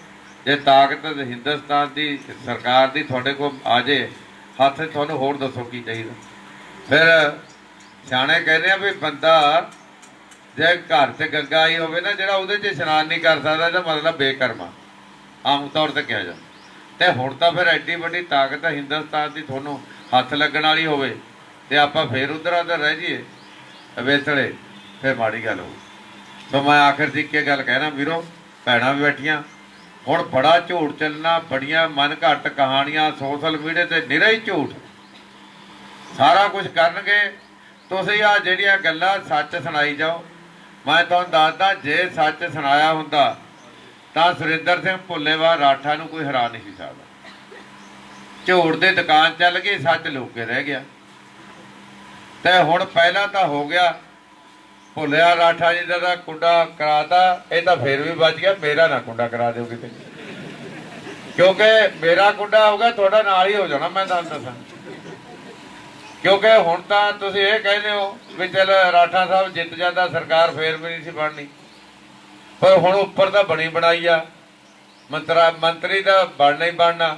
ਜੇ ਤਾਕਤ ਹਿੰਦੁਸਤਾਨ ਦੀ ਸਰਕਾਰ ਦੀ ਤੁਹਾਡੇ ਕੋਲ ਆ ਜੇ, ਹੱਥ ਤੁਹਾਨੂੰ ਹੋਰ ਦੱਸੋ ਕੀ ਚਾਹੀਦਾ। ਫਿਰ ਸਿਆਣੇ ਕਹਿੰਦੇ ਆ ਵੀ ਬੰਦਾ ਜੇ ਘਰ 'ਚ ਗੰਗਾ ਆਈ ਹੋਵੇ ਨਾ, ਜਿਹੜਾ ਉਹਦੇ 'ਚ ਇਸ਼ਨਾਨ ਨਹੀਂ ਕਰ ਸਕਦਾ, ਇਹਦਾ ਮਤਲਬ ਬੇਕਰਮਾ। ਆਮ ਤੌਰ ਤੇ ਕਿਹਾ ਜਾਂਦਾ। ਤੇ ਹੁਣ ਤਾਂ ਫਿਰ ਐਡੀ ਵੱਡੀ ਤਾਕਤ ਹੈ ਹਿੰਦੁਸਤਾਨ ਦੀ ਤੁਹਾਨੂੰ ਹੱਥ ਲੱਗਣ ਵਾਲੀ ਹੋਵੇ, ਤੇ ਆਪਾਂ ਫੇਰ ਉਧਰ ਉਧਰ ਰਹਿ ਜਾਈਏ। ਵੇਸਲੇ, ਫਿਰ ਮਾੜੀ ਗੱਲ ਹੋਊ। ਸੋ ਮੈਂ ਆਖਰ 'ਚ ਇੱਕੇ ਗੱਲ ਕਹਿਣਾ, ਵੀਰੋ ਭੈਣਾਂ ਵੀ ਬੈਠੀਆਂ। ਹੁਣ ਬੜਾ ਝੂਠ ਚੱਲਣਾ, ਬੜੀਆਂ ਮਨ ਘੱਟ ਕਹਾਣੀਆਂ ਸੋਸ਼ਲ ਮੀਡੀਆ ਤੇ ਨਿਰਾ ਹੀ ਝੂਠ। ਸਾਰਾ ਕੁਝ ਕਰਨਗੇ। ਤੁਸੀਂ ਆ ਜਿਹੜੀਆਂ ਗੱਲਾਂ ਸੱਚ ਸੁਣਾਈ ਜਾਓ। ਮੈਂ ਤੁਹਾਨੂੰ ਦੱਸਦਾ, ਜੇ ਸੱਚ ਸੁਣਾਇਆ ਹੁੰਦਾ, ਤਾਂ ਸੁਰਿੰਦਰ ਸਿੰਘ ਭੁੱਲੇਵਾਲ ਰਾਠਾ ਨੂੰ ਕੋਈ ਹਰਾ ਨਹੀਂ ਸੀ ਸਕਦਾ। ਝੂਠ ਦੀ ਦੁਕਾਨ ਚੱਲ ਗਈ, ਸੱਚ ਲੁਕੇ ਰਹਿ ਗਿਆ। ਤੇ ਹੁਣ ਪਹਿਲਾਂ ਤਾਂ ਹੋ ਗਿਆ ਭੁੱਲਿਆ, ਰਾਠਾ ਜੀ ਦਾ ਤਾਂ ਕੁੰਡਾ ਕਰਾਤਾ, ਇਹ ਤਾਂ ਫੇਰ ਵੀ ਬਚ ਗਿਆ, ਮੇਰਾ ਨਾ ਕੁੰਡਾ ਕਰਾ ਦਿਓ ਕਿਤੇ। ਕਿਉਂਕਿ ਮੇਰਾ ਕੁੰਡਾ ਹੋਗਾ ਤੁਹਾਡਾ ਨਾਲ ਹੀ ਹੋ ਜਾਣਾ, ਮੈਂ ਤੁਹਾਨੂੰ ਦੱਸਾਂ। ਕਿਉਂਕਿ ਹੁਣ ਤਾਂ ਤੁਸੀਂ ਇਹ ਕਹਿੰਦੇ ਹੋ ਵੀ ਚਲ ਰਾਠਾ ਸਾਹਿਬ ਜਿੱਤ ਜਾਂਦਾ, ਸਰਕਾਰ ਫੇਰ ਵੀ ਨਹੀਂ ਸੀ ਬਣਨੀ। ਪਰ ਹੁਣ ਉੱਪਰ ਤਾਂ ਬਣੀ ਬਣਾਈ ਆ। ਮੰਤਰਾ, ਮੰਤਰੀ ਦਾ ਬਣਨਾ ਹੀ ਬਣਨਾ।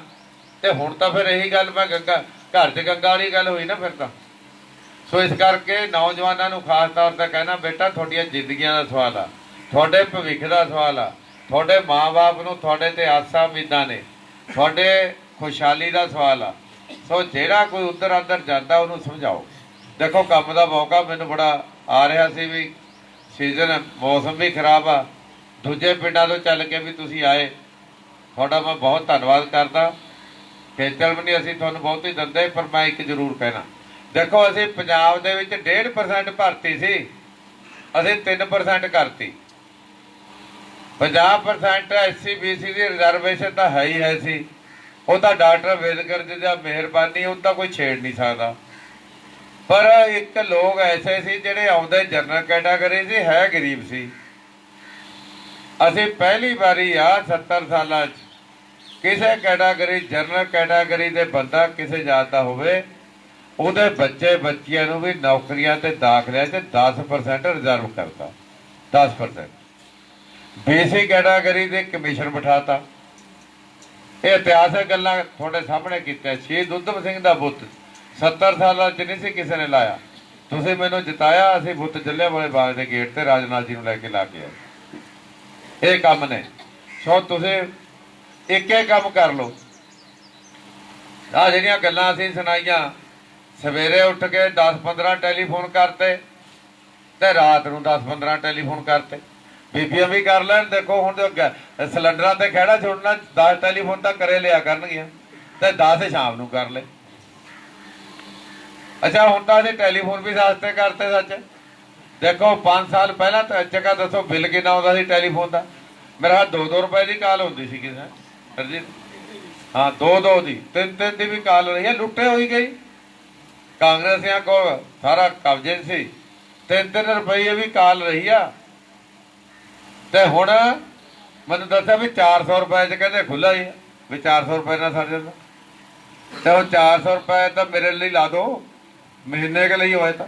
ਤੇ ਹੁਣ ਤਾਂ ਫਿਰ ਇਹੀ ਗੱਲ ਮੈਂ ਗੰਗਾ, ਘਰ 'ਚ ਗੰਗਾ ਵਾਲੀ ਗੱਲ ਹੋਈ ਨਾ ਫਿਰ ਤਾਂ। ਸੋ ਇਸ ਕਰਕੇ ਨੌਜਵਾਨਾਂ ਨੂੰ ਖਾਸ ਤੌਰ ਤੇ ਕਹਿਣਾ, ਬੇਟਾ, ਤੁਹਾਡੀਆਂ ਜ਼ਿੰਦਗੀਆਂ ਦਾ ਸਵਾਲ ਆ, ਤੁਹਾਡੇ ਭਵਿੱਖ ਦਾ ਸਵਾਲ ਆ, ਤੁਹਾਡੇ ਮਾਪੇ ਨੂੰ ਤੁਹਾਡੇ ਤੇ ਆਸਾਂ ਉਮੀਦਾਂ ਨੇ, ਤੁਹਾਡੇ ਖੁਸ਼ਹਾਲੀ ਦਾ ਸਵਾਲ ਆ। ਸੋ ਜਿਹੜਾ ਕੋਈ ਉੱਧਰ ਅੰਦਰ ਜਾਂਦਾ, ਉਹਨੂੰ ਸਮਝਾਓ। ਦੇਖੋ, ਕੰਮ ਦਾ ਮੌਕਾ ਮੈਨੂੰ ਬੜਾ ਆ ਰਿਹਾ ਸੀ ਵੀ ਸੀਜ਼ਨ, ਮੌਸਮ ਵੀ ਖਰਾਬ ਆ। ਦੂਜੇ ਪਿੰਡਾਂ ਤੋਂ ਚੱਲ ਕੇ ਵੀ ਤੁਸੀਂ ਆਏ। ਤੁਹਾਡਾ ਮੈਂ ਬਹੁਤ ਧੰਨਵਾਦ ਕਰਦਾ। ਖੇਚਲ ਵੀ ਨਹੀਂ ਅਸੀਂ ਤੁਹਾਨੂੰ ਬਹੁਤ ਹੀ ਦਿੰਦੇ, ਪਰ ਮੈਂ ਇੱਕ ਜ਼ਰੂਰ ਕਹਿਣਾ। ਦੇਖੋ, ਅਸੀਂ ਪੰਜਾਬ ਦੇ ਵਿੱਚ 1.5% ਭਰਤੀ ਸੀ। ਅਸੀਂ 3% ਕਰਤੀ। 50% ਐਸਸੀ ਬੀਸੀ ਦੀ ਰਿਜ਼ਰਵੇਸ਼ਨ ਤਾਂ ਹੈ ਹੀ ਹੈ ਸੀ। ਉਹ ਤਾਂ ਡਾਕਟਰ ਅੰਬੇਦਕਰ ਜੀ ਦਾ ਮਿਹਰਬਾਨੀ, ਉਹ ਤਾਂ ਕੋਈ ਛੇੜ ਨਹੀਂ ਸਕਦਾ। ਪਰ ਇੱਕ ਲੋਕ ਐਸੇ ਸੀ ਜਿਹੜੇ ਆਉਂਦੇ ਜਨਰਲ ਕੈਟਾਗਰੀ ਸੀ, ਹੈ ਗਰੀਬ ਸੀ। ਅਸੀਂ ਪਹਿਲੀ ਵਾਰੀ ਆ 70 ਸਾਲਾਂ 'ਚ, ਕਿਸੇ ਕੈਟਾਗਰੀ ਜਨਰਲ ਕੈਟਾਗਰੀ ਦੇ ਬੰਦਾ ਕਿਸੇ ਜਾਤ ਦਾ ਹੋਵੇ ਉਹਦੇ ਬੱਚੇ ਬੱਚੀਆਂ ਨੂੰ ਵੀ ਨੌਕਰੀਆਂ ਤੇ ਦਾਖਲਿਆਂ 'ਚ 10% ਰਿਜ਼ਰਵ ਕਰਤਾ। 10% ਬੀਸੀ ਕੈਟਾਗਰੀ ਦੇ ਕਮਿਸ਼ਨ ਬਿਠਾਤਾ। ਇਹ ਇਤਿਹਾਸਕ ਗੱਲਾਂ ਤੁਹਾਡੇ ਸਾਹਮਣੇ ਕੀਤੀਆਂ। ਸ਼ਹੀਦ ਉਧਮ ਸਿੰਘ ਦਾ ਬੁੱਤ 70 ਸਾਲਾਂ 'ਚ ਨਹੀਂ ਸੀ ਕਿਸੇ ਨੇ ਲਾਇਆ। ਤੁਸੀਂ ਮੈਨੂੰ ਜਿਤਾਇਆ, ਅਸੀਂ ਬੁੱਤ ਜੱਲਿਆਂ ਵਾਲੇ ਬਾਗ ਦੇ ਗੇਟ ਤੇ ਰਾਜਨਾਥ ਜੀ ਨੂੰ ਲੈ ਕੇ ਲਾ ਕੇ ਆਏ। ਇਹ ਕੰਮ ਨੇ। ਸੋ ਤੁਸੀਂ ਇੱਕ ਇੱਕ ਕੰਮ ਕਰ ਲਓ। ਆ ਜਿਹੜੀਆਂ ਗੱਲਾਂ ਅਸੀਂ ਸੁਣਾਈਆਂ ਸਵੇਰੇ ਉੱਠ ਕੇ 10-15 ਟੈਲੀਫੋਨ ਕਰਤੇ ਤੇ ਰਾਤ ਨੂੰ 10-15 ਟੈਲੀਫੋਨ ਕਰਤੇ। ਬੀਬੀਆਂ ਵੀ ਕਰ ਲੈਣ, ਦੇਖੋ ਹੁਣ ਜੋ ਸਿਲੰਡਰਾਂ ਤੇ ਖਹਿੜਾ ਛੋੜਨਾ 10 ਟੈਲੀਫੋਨ ਤਾਂ ਕਰੇ ਲਿਆ ਕਰਨਗੀਆਂ, ਤੇ 10 ਸ਼ਾਮ ਨੂੰ ਕਰ ਲੈ ਅੱਛਾ, ਹੁਣ ਤਾਂ ਅਸੀਂ ਟੈਲੀਫੋਨ ਵੀ ਸਸਤੇ ਕਰਤੇ ਸੱਚ। ਦੇਖੋ 5 ਸਾਲ ਪਹਿਲਾਂ ਤਾਂ ਚੱਕਾ ਦੱਸੋ ਬਿੱਲ ਕਿੰਨਾ ਆਉਂਦਾ ਸੀ ਟੈਲੀਫੋਨ ਦਾ। ਮੇਰਾ 2-2 ਰੁਪਏ ਦੀ ਕਾਲ ਹੁੰਦੀ ਸੀ ਕਿਸੇ ਸਰਜੀਤ ਹਾਂ 2-2 ਦੀ 3-3 ਦੀ ਵੀ ਕਾਲ ਰਹੀ ਹੈ, ਲੁੱਟੇ ਹੋਈ ਗਈ। ਕਾਂਗਰਸੀਆਂ ਕੋਲ ਸਾਰਾ ਕਬਜ਼ੇ ਸੀ। 3-3 ਰੁਪਏ ਵੀ ਕਾਲ ਰਹੀ ਆ। ਤੇ ਹੁਣ ਮੈਨੂੰ ਦੱਸਿਆ ਵੀ 400 ਰੁਪਏ 'ਚ ਕਹਿੰਦੇ ਖੁੱਲਾ ਹੀ ਆ, ਵੀ 400 ਰੁਪਏ ਨਾਲ ਸਰ ਜਾਂਦਾ ਤੇ ਉਹ 400 ਰੁਪਏ ਤਾਂ ਮੇਰੇ ਲਈ ਲਾ ਦੋ, ਮਹੀਨੇ ਕੇ ਲਈ ਹੋਏ ਤਾਂ।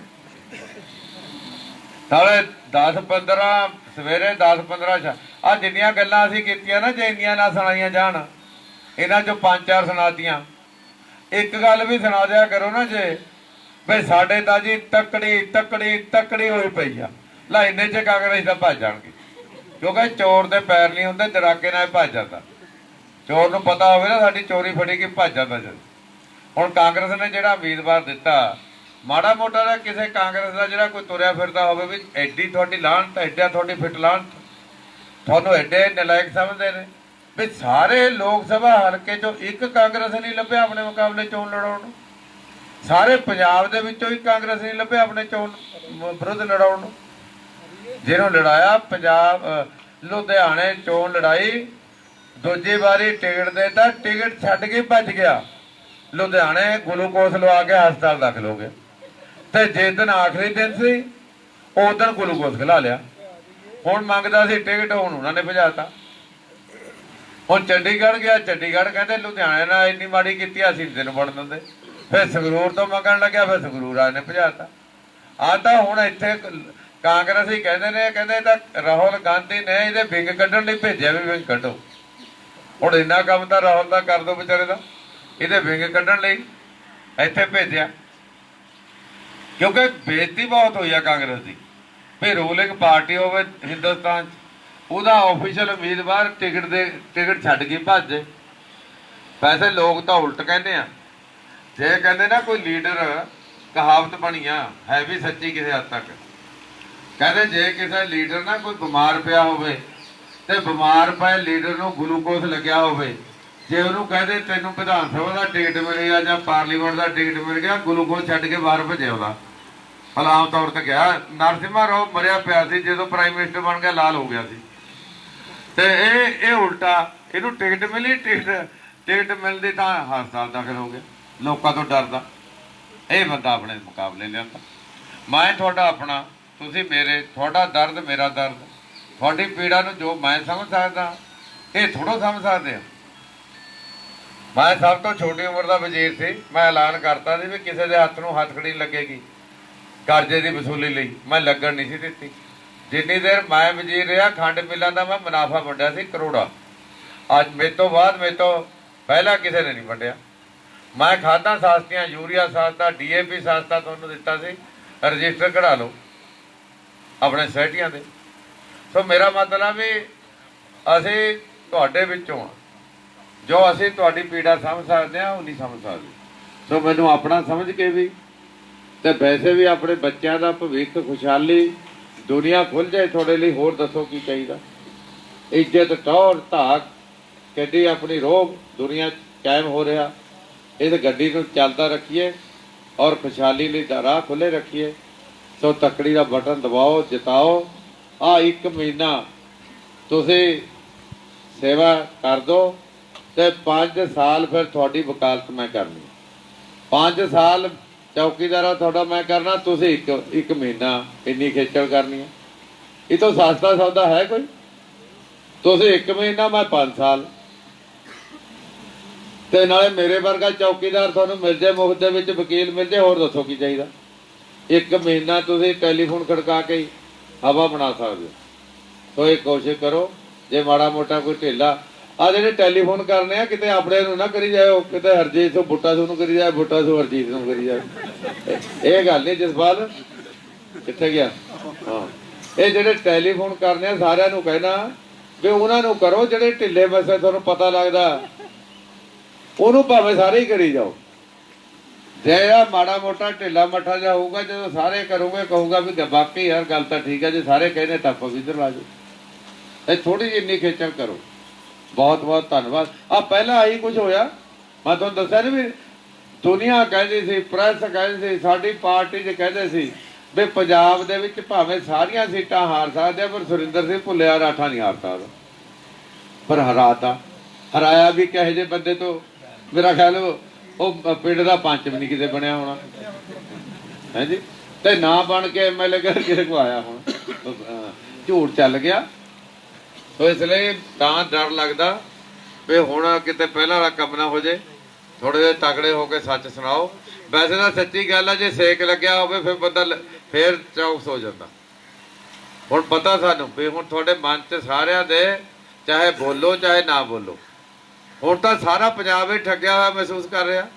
ਸਾਲੇ 10 15 ਸਵੇਰੇ 10 15 ਆ ਜਿੰਨੀਆਂ ਗੱਲਾਂ ਅਸੀਂ ਕੀਤੀਆਂ ਨਾ, ਜੇ ਇੰਨੀਆਂ ਨਾ ਸੁਣਾਈਆਂ ਜਾਣ, ਇਹਨਾਂ ਚੋਂ ਪੰਜ ਚਾਰ ਸੁਣਾਤੀਆਂ ਇੱਕ ਗੱਲ ਵੀ ਸੁਣਾ ਦਿਆ ਕਰੋ ਨਾ ਜੇ। ਬਈ ਸਾਡੇ ਤਾਂ ਜੀ ਤਕੜੀ ਤਕੜੀ ਤਕੜੀ ਹੋਈ ਪਈ ਆ। ਲੈ, ਇੰਨੇ ਚ ਕਾਂਗਰਸ ਦਾ ਭੱਜ ਜਾਣਗੇ। ਕਿਉਂਕਿ ਚੋਰ ਦੇ ਪੈਰ ਨਹੀਂ ਹੁੰਦੇ ਦਰਾਕੇ ਨਾਲ ਭੱਜ ਜਾਂਦਾ। ਚੋਰ ਨੂੰ ਪਤਾ ਹੋਵੇ ਨਾ, ਸਾਡੀ ਚੋਰੀ ਫੜੀ ਕੇ ਭੱਜ ਜਾਂਦਾ ਜਦ ਹੁਣ ਕਾਂਗਰਸ ਨੇ ਜਿਹੜਾ ਉਮੀਦਵਾਰ ਦਿੱਤਾ, ਮਾੜਾ ਮੋਟਾ ਦਾ ਕਿਸੇ ਕਾਂਗਰਸ ਦਾ ਜਿਹੜਾ ਕੋਈ ਤੁਰਿਆ ਫਿਰਦਾ ਹੋਵੇ ਵੀ ਐਡੀ ਤੁਹਾਡੀ ਲਾਹਣ ਤਾਂ ਐਡਾ ਤੁਹਾਡੀ ਫਿੱਟ ਲਾਹਣਤ ਤੁਹਾਨੂੰ ਐਡੇ ਨਲਾਇਕ ਸਮਝਦੇ ਨੇ। ਵੀ ਸਾਰੇ ਲੋਕ ਸਭਾ ਹਲਕੇ ਚੋਂ ਇੱਕ ਕਾਂਗਰਸ ਨਹੀਂ ਲੱਭਿਆ ਆਪਣੇ ਮੁਕਾਬਲੇ ਚੋਣ ਲੜਾਉਣ ਨੂੰ। ਸਾਰੇ ਪੰਜਾਬ ਦੇ ਵਿੱਚੋਂ ਹੀ ਕਾਂਗਰਸ ਨਹੀਂ ਲੱਭਿਆ ਆਪਣੇ ਚੋਣ ਵਿਰੁੱਧ ਲੜਾਉਣ ਨੂੰ। ਜਿਹਨੂੰ ਲੜਾਇਆ ਪੰਜਾਬ ਲੁਧਿਆਣੇ ਚੋਣ ਲੜਾਈ, ਦੂਜੀ ਵਾਰੀ ਟਿਕਟ ਦੇਤਾ, ਟਿਕਟ ਛੱਡ ਕੇ ਭੱਜ ਗਿਆ। ਲੁਧਿਆਣੇ ਗਲੂਕੋਸ ਲਵਾ ਕੇ ਹਸਪਤਾਲ ਦਾਖਲ ਹੋ ਗਿਆ। ਤੇ ਜਿਸ ਦਿਨ ਆਖਰੀ ਦਿਨ ਸੀ, ਉਸ ਦਿਨ ਗਲੂਕੋਸ ਖਿਲਾ ਲਿਆ। ਹੁਣ ਮੰਗਦਾ ਸੀ ਟਿਕਟ, ਹੁਣ ਉਹਨਾਂ ਨੇ ਭਜਾਤਾ ਹੁਣ ਚੰਡੀਗੜ੍ਹ ਗਿਆ, ਚੰਡੀਗੜ੍ਹ ਕਹਿੰਦੇ ਲੁਧਿਆਣੇ ਨਾਲ ਇੰਨੀ ਮਾੜੀ ਕੀਤੀ, ਅਸੀਂ ਦਿਨ ਵੜ ਦਿੰਦੇ। ਫਿਰ ਸੰਗਰੂਰ ਤੋਂ ਮੰਗਣ ਲੱਗਿਆ ਫਿਰ ਸੰਗਰੂਰ ਆ ਨੇ ਭਜਾਤਾ। ਆ ਤਾਂ ਹੁਣ ਇੱਥੇ ਕਾਂਗਰਸੀ ਕਹਿੰਦੇ ਨੇ ਕਹਿੰਦੇ ਤਾਂ ਰਾਹੁਲ ਗਾਂਧੀ ਨੇ ਇਹਦੇ ਵਿੰਗ ਕੱਢਣ ਲਈ ਭੇਜਿਆ ਵੀ ਵਿੰਗ ਕੱਢੋ। ਹੁਣ ਇੰਨਾ ਕੰਮ ਤਾਂ ਰਾਹੁਲ ਦਾ ਕਰ ਦੋ ਵਿਚਾਰੇ ਦਾ ਇਹਦੇ ਵਿੰਗ ਕੱਢਣ ਲਈ ਇੱਥੇ ਭੇਜਿਆ। ਕਿਉਂਕਿ ਬੇਇੱਜ਼ਤੀ ਬਹੁਤ ਹੋਈ ਆ ਕਾਂਗਰਸ ਦੀ। ਵੀ ਰੂਲਿੰਗ ਪਾਰਟੀ ਹੋਵੇ ਹਿੰਦੁਸਤਾਨ 'ਚ, ਉਹਦਾ ਆਫੀਸ਼ੀਅਲ ਉਮੀਦਵਾਰ ਟਿਕਟ ਦੇ ਟਿਕਟ ਛੱਡ ਕੇ ਭੱਜੇ ਵੈਸੇ ਲੋਕ ਤਾਂ ਉਲਟ ਕਹਿੰਦੇ ਆ। ਜੇ ਕਹਿੰਦੇ ਨਾ ਕੋਈ ਲੀਡਰ ਕਹਾਵਤ ਬਣੀ ਆ, ਹੈ ਵੀ ਸੱਚੀ ਕਿਸੇ ਹੱਦ ਤੱਕ। ਕਹਿੰਦੇ ਜੇ ਕਿਸੇ ਲੀਡਰ ਨਾ ਕੋਈ ਬਿਮਾਰ ਪਿਆ ਹੋਵੇ ਤੇ ਬਿਮਾਰ ਪਏ ਲੀਡਰ ਨੂੰ ਗਲੂਕੋਸ ਲੱਗਿਆ ਹੋਵੇ, ਜੇ ਉਹਨੂੰ ਕਹਦੇ ਤੈਨੂੰ ਵਿਧਾਨ ਸਭਾ ਦਾ ਟਿਕਟ ਮਿਲ ਗਿਆ ਜਾਂ ਪਾਰਲੀਮੈਂਟ ਦਾ ਟਿਕਟ ਮਿਲ ਗਿਆ, ਗਲੂਕੋਸ ਛੱਡ ਕੇ ਬਾਹਰ ਭੱਜਿਆ ਉਹਦਾ। ਆਮ ਤੌਰ ਤੇ ਗਿਆ ਨਰਸਿਮਾ ਰਾਓ ਮਰਿਆ ਪਿਆ ਸੀ ਜਦੋਂ ਪ੍ਰਾਈਮ ਮਿਨਿਸਟਰ ਬਣ ਗਿਆ, ਲਾਲ ਹੋ ਗਿਆ ਸੀ। ਤੇ ਇਹ ਇਹ ਉਲਟਾ, ਇਹਨੂੰ ਟਿਕਟ ਮਿਲੀ ਟਿਕਟ ਟਿਕਟ ਮਿਲਦੀ ਤਾਂ ਹਸਪਤਾਲ ਦਾਖਲ ਹੋ ਗਿਆ। ਲੋਕਾਂ ਤੋਂ ਡਰਦਾ। ਇਹ ਬੰਦਾ ਆਪਣੇ ਮੁਕਾਬਲੇ ਲਿਆਂਦਾ ਮੈਂ ਤੁਹਾਡਾ ਆਪਣਾ, ਤੁਸੀਂ ਮੇਰੇ, ਤੁਹਾਡਾ ਦਰਦ ਮੇਰਾ ਦਰਦ। ਤੁਹਾਡੀ ਪੀੜਾ ਨੂੰ ਜੋ ਮੈਂ ਸਮਝ ਸਕਦਾ, ਇਹ ਥੋੜੋ ਸਮਝ ਸਕਦੇ ਆ। ਮੈਂ ਸਭ ਤੋਂ ਛੋਟੀ ਉਮਰ ਦਾ ਵਜ਼ੀਰ ਸੀ। ਮੈਂ ਐਲਾਨ ਕਰਤਾ ਸੀ ਵੀ ਕਿਸੇ ਦੇ ਹੱਥ ਨੂੰ ਹੱਥ ਖੜੀ ਲੱਗੇਗੀ, ਕਰਜ਼ੇ ਦੀ ਵਸੂਲੀ ਲਈ। ਮੈਂ ਲੱਗਣ ਨਹੀਂ ਸੀ ਦਿੱਤੀ। ਜਿੰਨੀ ਦੇਰ ਮੈਂ ਵਜ਼ੀਰ ਰਿਹਾ, ਖੰਡ ਮਿਲਾਂ ਦਾ ਮੈਂ ਮੁਨਾਫਾ ਵੰਡਿਆ ਸੀ ਕਰੋੜਾ। ਅੱਜ ਮੇਰੇ ਤੋਂ ਬਾਅਦ ਮੇਰੇ ਤੋਂ ਪਹਿਲਾਂ ਕਿਸੇ ਨੇ ਨਹੀਂ ਵੰਡਿਆ। ਮੈਂ ਖਾਦਾਂ ਸਾਸਤੀਆਂ, ਯੂਰੀਆ ਸਾਸਤਾ, ਡੀਏਪੀ ਸਾਸਤਾ ਤੁਹਾਨੂੰ ਦਿੱਤਾ ਸੀ। ਰਜਿਸਟਰ ਕਢਾ ਲਓ ਆਪਣੇ ਸੋਸਾਇਟੀਆਂ ਦੇ ਸੋ ਮੇਰਾ ਮਤਲਬ ਵੀ ਅਸੀਂ ਤੁਹਾਡੇ ਵਿੱਚੋਂ ਹਾਂ ਜੋ ਅਸੀਂ ਤੁਹਾਡੀ ਪੀੜਾ ਸਮਝ ਸਕਦੇ ਹਾਂ, ਉਹ ਨਹੀਂ ਸਮਝ ਸਕਦੇ। ਸੋ ਮੈਨੂੰ ਆਪਣਾ ਸਮਝ ਕੇ ਵੀ ਤੇ ਵੈਸੇ ਵੀ ਆਪਣੇ ਬੱਚਿਆਂ ਦਾ ਭਵਿੱਖ ਖੁਸ਼ਹਾਲੀ ਦੁਨੀਆ ਖੁੱਲ ਜਾਏ ਤੁਹਾਡੇ ਲਈ, ਹੋਰ ਦੱਸੋ ਕੀ ਚਾਹੀਦਾ? ਇੱਜ਼ਤ, ਟੌਰ, ਧਾਕ, ਕਿੱਡੀ ਆਪਣੀ ਰੋਗ ਦੁਨੀਆ ਕਾਇਮ ਹੋ ਰਿਹਾ। ਇਸ ਗੱਡੀ ਨੂੰ ਚੱਲਦਾ ਰੱਖੀਏ ਔਰ ਖੁਸ਼ਹਾਲੀ ਲਈ ਦਾ ਰਾਹ ਖੁੱਲੇ ਰੱਖੀਏ। ਸੋ ਤਕੜੀ ਦਾ ਬਟਨ ਦਬਾਓ, ਜਿਤਾਓ। ਆ ਇੱਕ ਮਹੀਨਾ ਤੁਸੀਂ ਸੇਵਾ ਕਰ ਦਿਓ ਤੇ 5 ਸਾਲ ਫਿਰ ਤੁਹਾਡੀ ਵਕਾਲਤ ਮੈਂ ਕਰਨੀ। 5 ਸਾਲ ਚੌਕੀਦਾਰਾ ਤੁਹਾਡਾ ਮੈਂ ਕਰਨਾ, ਤੁਸੀਂ ਇੱਕ ਇੱਕ ਮਹੀਨਾ ਇੰਨੀ ਖੇਚਲ ਕਰਨੀ ਹੈ ਇਹ ਤੋਂ ਸਸਤਾ ਸੌਦਾ ਹੈ ਕੋਈ। ਤੁਸੀਂ ਇੱਕ ਮਹੀਨਾ, ਮੈਂ 5 ਸਾਲ। ਤੇ ਨਾਲੇ ਮੇਰੇ ਵਰਗਾ ਚੌਕੀਦਾਰ ਤੁਹਾਨੂੰ ਮਿਲ ਜੇ ਮੁਫਤ ਦੇ ਵਿੱਚ ਵਕੀਲ ਮਿਲ ਜੇ ਹੋਰ ਦੱਸੋ ਕੀ ਚਾਹੀਦਾ? ਇੱਕ ਮਹੀਨਾ ਤੁਸੀਂ ਟੈਲੀਫੋਨ ਖੜਕਾ ਕੇ ਹਵਾ ਬਣਾ ਸਕਦੇ ਹੋ। ਸੋ ਇਹ ਕੋਸ਼ਿਸ਼ ਕਰੋ, ਜੇ ਮਾੜਾ ਮੋਟਾ ਕੋਈ ਢਿੱਲਾ, ਆ ਜਿਹੜੇ ਟੈਲੀਫੋਨ ਕਰਨੇ ਆ, ਕਿਤੇ ਆਪਣੇ ਨੂੰ ਨਾ ਕਰੀ ਜਾਓ ਕਿਤੇ ਹਰਜੀਤ ਤੋਂ ਬੁੱਟਾ ਤੋਂ ਕਰੀ ਜਾਏ, ਬੁੱਟਾ ਤੋਂ ਹਰਜੀਤ ਨੂੰ ਕਰੀ ਜਾਏ। ਇਹ ਗੱਲ ਨਹੀਂ, ਜਸਪਾਲ, ਕਿੱਥੇ ਗਿਆ? ਹਾਂ। ਇਹ ਜਿਹੜੇ ਟੈਲੀਫੋਨ ਕਰਨੇ ਆ, ਸਾਰਿਆਂ ਨੂੰ ਕਹਿਣਾ ਵੀ ਉਹਨਾਂ ਨੂੰ ਕਰੋ, ਜਿਹੜੇ ਢਿੱਲੇ ਮਸੇ ਤੁਹਾਨੂੰ ਪਤਾ ਲੱਗਦਾ ਉਹਨੂੰ ਭਾਵੇਂ ਸਾਰੇ ਹੀ ਕਰੀ ਜਾਓ। ਜੇ ਆ ਮਾੜਾ ਮੋਟਾ ਢਿੱਲਾ ਮੱਠਾ ਜਿਹਾ ਹੋਊਗਾ, ਜਦੋਂ ਸਾਰੇ ਕਰੋਗੇ, ਕਹੂਗਾ ਵੀ ਬਾਕੀ ਯਾਰ ਗੱਲ ਤਾਂ ਠੀਕ ਹੈ ਜੇ ਸਾਰੇ ਕਹਿੰਦੇ ਤਾਂ ਆਪਾਂ ਵੀ ਇੱਧਰ ਜਾਓ। ਇਹ ਥੋੜੀ ਜਿਹੀ ਇੰਨੀ ਖੇਚਲ ਕਰੋ। ਬਹੁਤ ਬਹੁਤ ਧੰਨਵਾਦ। ਆ ਪਹਿਲਾਂ ਆਹੀ ਕੁਝ ਹੋਇਆ। ਮੈਂ ਤੁਹਾਨੂੰ ਦੱਸਿਆ ਨਹੀਂ ਵੀ ਦੁਨੀਆ ਕਹਿੰਦੀ ਸੀ, ਪ੍ਰੈਸ ਕਹਿੰਦੀ ਸੀ, ਸਾਡੀ ਪਾਰਟੀ 'ਚ ਕਹਿੰਦੇ ਸੀ ਵੀ ਪੰਜਾਬ ਦੇ ਵਿੱਚ ਭਾਵੇਂ ਸਾਰੀਆਂ ਸੀਟਾਂ ਹਾਰ ਸਕਦੇ ਆ, ਪਰ ਸੁਰਿੰਦਰ ਸਿੰਘ ਭੁੱਲਿਆ ਰਾਠਾ ਨਹੀਂ ਹਾਰ ਸਕਦਾ ਪਰ ਹਰਾਤਾ। ਹਰਾਇਆ ਵੀ ਕਹੇ ਜੇ ਬੰਦੇ ਤੋਂ? ਮੇਰਾ ਖਿਆਲ ਉਹ ਪਿੰਡ ਦਾ ਪੰਚ ਵੀ ਨਹੀਂ ਕਿਤੇ ਬਣਿਆ ਹੋਣਾ। ਹਾਂਜੀ ਤੇ ਨਾ ਬਣ ਕੇ ਐਮਐਲਏ ਕਰ ਕਿਸੇ ਕੋ ਆਇਆ ਹੁਣ। ਝੂਠ ਚੱਲ ਗਿਆ। ਸੋ ਇਸ ਲਈ ਤਾਂ ਡਰ ਲੱਗਦਾ ਵੀ ਹੁਣ ਕਿਤੇ ਪਹਿਲਾਂ ਵਾਲਾ ਕੰਮ ਨਾ ਹੋ ਜੇ। ਥੋੜੇ ਜਿਹੇ ਤਕੜੇ ਹੋ ਕੇ ਸੱਚ ਸੁਣਾਓ। ਵੈਸੇ ਤਾਂ ਸੱਚੀ ਗੱਲ ਆ, ਜੇ ਸੇਕ ਲੱਗਿਆ ਹੋਵੇ ਫਿਰ ਬੰਦਾ ਲ- ਫਿਰ ਚੌਕਸ ਹੋ ਜਾਂਦਾ। ਹੁਣ ਪਤਾ ਸਾਨੂੰ ਵੀ ਹੁਣ ਤੁਹਾਡੇ ਮਨ 'ਚ ਸਾਰਿਆਂ ਦੇ ਚਾਹੇ ਬੋਲੋ ਚਾਹੇ ਨਾ ਬੋਲੋ। ਹੁਣ ਤਾਂ ਸਾਰਾ ਪੰਜਾਬ ਹੀ ਠੱਗਿਆ ਹੋਇਆ ਮਹਿਸੂਸ ਕਰ ਰਿਹਾ।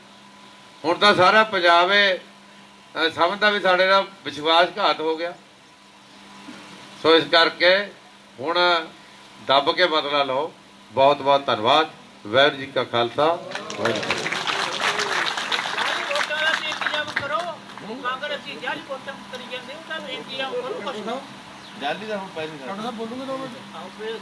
ਹੁਣ ਤਾਂ ਸਾਰਾ ਪੰਜਾਬ ਇਹ ਅਹ, ਸਮਝਦਾ ਵੀ ਸਾਡੇ ਨਾਲ ਵਿਸ਼ਵਾਸਘਾਤ ਹੋ ਗਿਆ। ਸੋ ਇਸ ਕਰਕੇ ਹੁਣ ਦੱਬ ਕੇ ਬਦਲਾ ਲਓ। ਬਹੁਤ ਬਹੁਤ ਧੰਨਵਾਦ। ਵਾਹਿਗੁਰੂ ਜੀ ਖਾਲਸਾ। ਦਾ ਕਾਂਗਰਸੀ ਜਾਲੀ ਦਾ ਹੁਣ ਪੈਸੇ ਆਓ ਫਿਰ